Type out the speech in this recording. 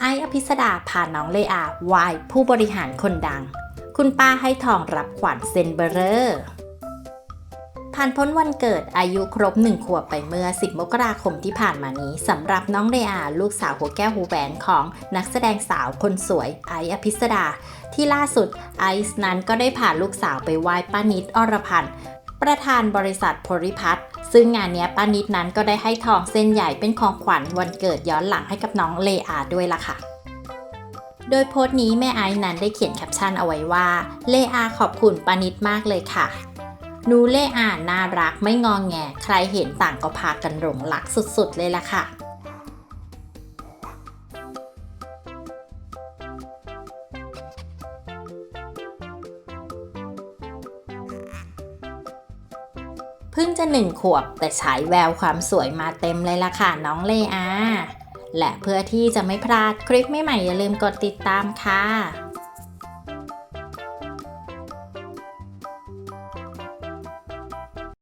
ไออภิสดาพาน้องเลอาไวายผู้บริหารคนดัง คุณป้าให้ทองรับขวัญเซนเบอร์เรอร์ผ่านพ้นวันเกิดอายุครบหนึ่งขวบไปเมื่อ 10 มกราคมที่ผ่านมานี้สำหรับน้องเรอาลูกสาวหัวแก้วหูแหวนของนักแสดงสาวคนสวยไออภิสดา ที่ล่าสุดไอซ์นั้นก็ได้พาลูกสาวไปไหว้ป้านิดอรพันธ์ประธานบริษัทโพลิพัท ซึ่งงานนี้ป้านิดนั้นก็ได้ให้ทองเส้นใหญ่เป็นของขวัญวันเกิดย้อนหลังให้กับน้องเลอาด้วยล่ะค่ะ โดยโพสต์นี้แม่ไอซ์นั้นได้เขียนแคปชั่นเอาไว้ว่า เลอาขอบคุณป้านิดมากเลยค่ะหนูเล่อานน่ารักไม่งองแง ใครเห็นต่างก็พากันหลงรักสุดๆเลยล่ะค่ะ พิ่งจะหนึ่งขวบแต่ฉายแววความสวยมาเต็มเลยล่ะค่ะน้องเลอา และเพื่อที่จะไม่พลาดคลิปใหม่ๆอย่าลืมกดติดตามค่ะ